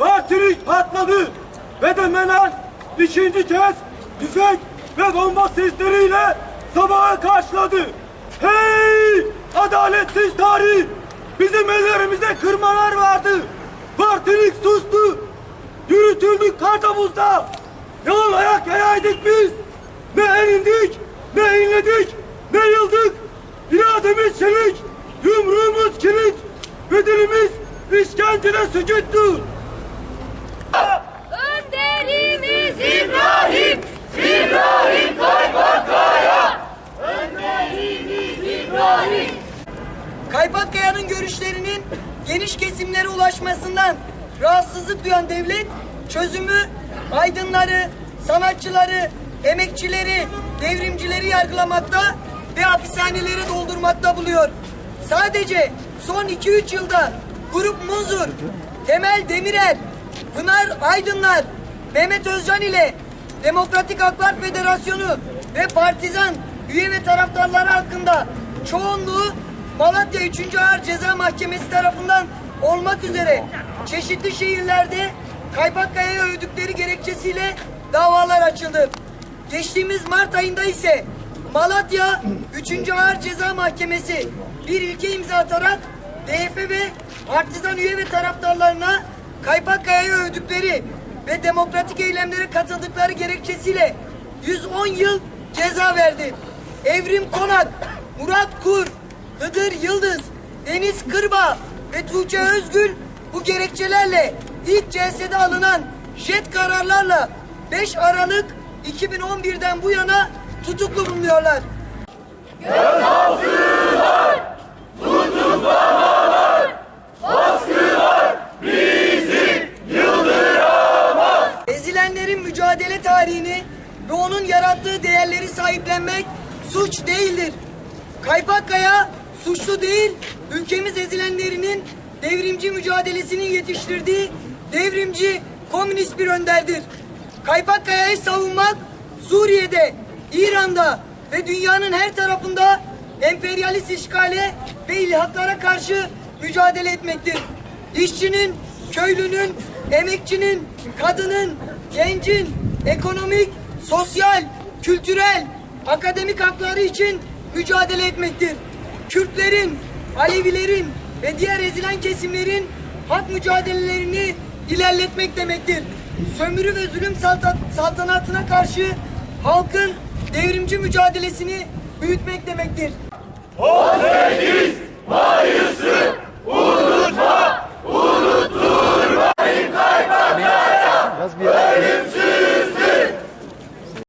Artçelik patladı ve de Menan ikinci kez tüfek ve bomba sesleriyle sabaha karşıladı. Hey! Adaletsiz tarih! Bizim ellerimize kırmalar vardı. Partilik sustu. Yürütüldük kartamuzda. Yalın ayak yayaydık biz. Ne elindik, ne inledik, ne yıldık. İrademiz çelik, yumruğumuz kilit. Bedenimiz işkencede sücüttü. Önderimiz İbrahim, İbrahim Kaybakkaya. Önderimiz İbrahim. Kaypakkaya'nın görüşlerinin geniş kesimlere ulaşmasından rahatsızlık duyan devlet çözümü aydınları, sanatçıları, emekçileri, devrimcileri yargılamakta ve hapishanelere doldurmakta buluyor. Sadece son 2-3 yılda Grup Muzur, Temel Demirel, Pınar Aydınlar, Mehmet Özcan ile Demokratik Haklar Federasyonu ve Partizan üye ve taraftarları hakkında çoğunluğu Malatya 3. Ağır Ceza Mahkemesi tarafından olmak üzere çeşitli şehirlerde Kaypakkaya'ya övdükleri gerekçesiyle davalar açıldı. Geçtiğimiz Mart ayında ise Malatya 3. Ağır Ceza Mahkemesi bir ilke imza atarak Ve partizan üye ve taraftarlarına Kaypakkaya'ya övdükleri ve demokratik eylemlere katıldıkları gerekçesiyle 110 yıl ceza verdi. Evrim Konak, Murat Kur, Hıdır Yıldız, Deniz Kırba ve Tuğçe Özgül bu gerekçelerle ilk celsede alınan jet kararlarla 5 Aralık 2011'den bu yana tutuklu bulunuyorlar. Ezilenlerin mücadele tarihini ve onun yarattığı değerleri sahiplenmek suç değildir. Kaypakkaya suçlu değil, ülkemiz ezilenlerinin devrimci mücadelesinin yetiştirdiği devrimci komünist bir önderdir. Kaypakkaya'yı savunmak Suriye'de, İran'da ve dünyanın her tarafında emperyalist işgale ve ilhaklara karşı mücadele etmektir. İşçinin, köylünün, emekçinin, kadının, gencin ekonomik, sosyal, kültürel, akademik hakları için mücadele etmektir. Kürtlerin, Alevilerin ve diğer ezilen kesimlerin hak mücadelelerini ilerletmek demektir. Sömürü ve zulüm salta- saltanatına karşı halkın devrimci mücadelesini büyütmek demektir. 어?